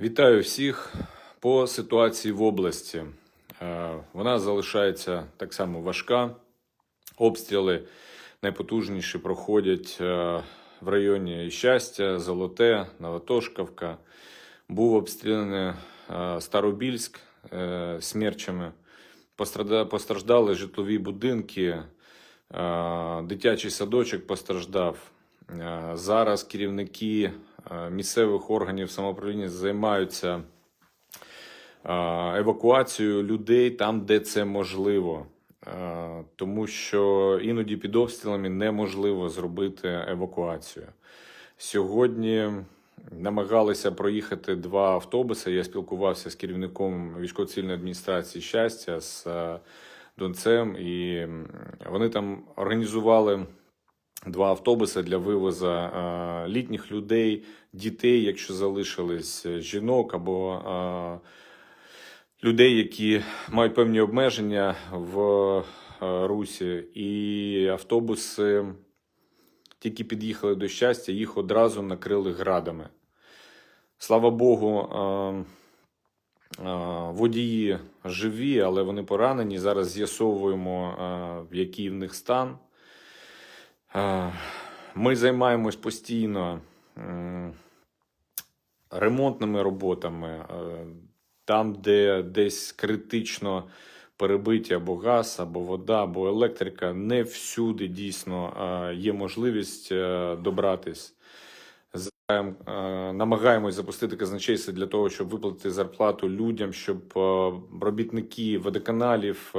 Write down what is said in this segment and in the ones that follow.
Вітаю всіх по ситуації в області. Е, Вона залишається так само важка. Обстріли найпотужніші проходять е, в районі Щастя, Золоте, Новотошківка. Був обстріляний е, Старобільськ смерчами. Постраждали житлові будинки, дитячий садочок постраждав. Е, Зараз керівники е, місцевих органів самоуправління займаються е, евакуацією людей там, де це можливо. Тому що іноді під обстрілами неможливо зробити евакуацію. Сьогодні намагалися проїхати два автобуси. Я спілкувався з керівником військово-цивільної адміністрації щастя з Донцем, і вони там організували два автобуси для вивозу е, літніх людей, дітей, якщо залишились е, жінок або е, людей, які мають певні обмеження в русі, і автобуси тільки під'їхали до щастя, їх одразу накрили градами. Слава Богу, водії живі, але вони поранені. Зараз з'ясовуємо, який в них стан. Ми займаємось постійно ремонтними роботами, е, там, де десь критично перебиті або газ, або вода, або електрика. Не всюди дійсно е, є можливість е, добратись. Намагаємось запустити казначейство для того, щоб виплатити зарплату людям, щоб робітники водоканалів,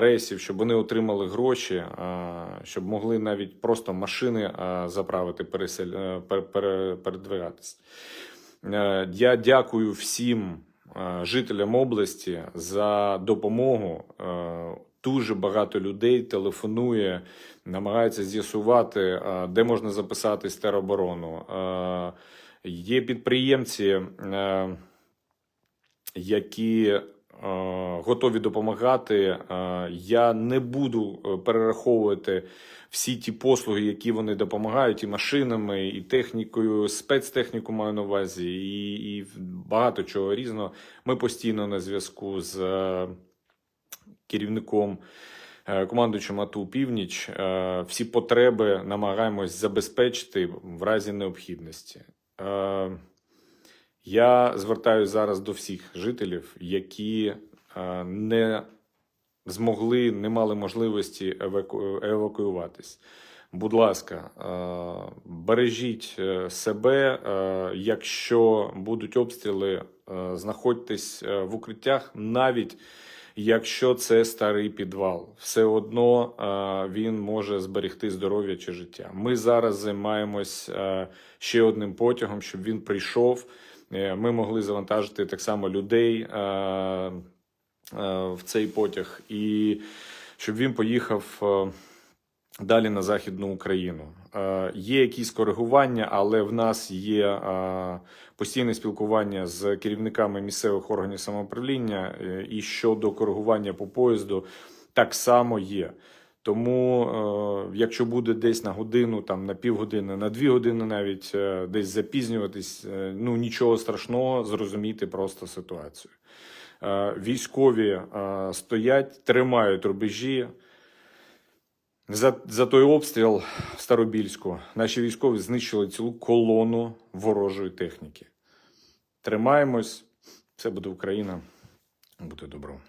рейсів, щоб вони отримали гроші, щоб могли навіть просто машини заправити, пересель... е, Я дякую всім е, жителям області за допомогу. Е, Дуже багато людей телефонує, намагається з'ясувати, де можна записатись тероборону. Є підприємці, які готові допомагати. Е, Я не буду е, перераховувати всі ті послуги, які вони допомагають, і машинами, і технікою, спецтехніку маю на увазі, і, і багато чого різного. Ми постійно на зв'язку з е, керівником. е, Командуючим АТУ Північ е, всі потреби намагаємось забезпечити в разі необхідності. Я звертаюся зараз до всіх жителів, які е, не змогли, не мали можливості еваку... евакуюватись. Будь ласка, е, бережіть е, себе. Якщо будуть обстріли, знаходьтесь в укриттях, навіть якщо це старий підвал, все одно він може зберегти здоров'я чи життя. Ми зараз займаємось ще одним потягом, щоб він прийшов. Е, Ми могли завантажити так само людей е, е, в цей потяг, і щоб він поїхав далі на Західну Україну. Е, Є якісь коригування, але в нас є е, постійне спілкування з керівниками місцевих органів самоуправління, е, і щодо коригування по поїзду так само є. Тому, е, якщо буде десь на годину, там на півгодини, на дві години навіть е, десь запізнюватись, е, ну нічого страшного, зрозуміти просто ситуацію. Військові стоять, тримають рубежі. За, за той обстріл в Старобільську наші військові знищили цілу колону ворожої техніки. Тримаємось, все буде Україна, буде добро.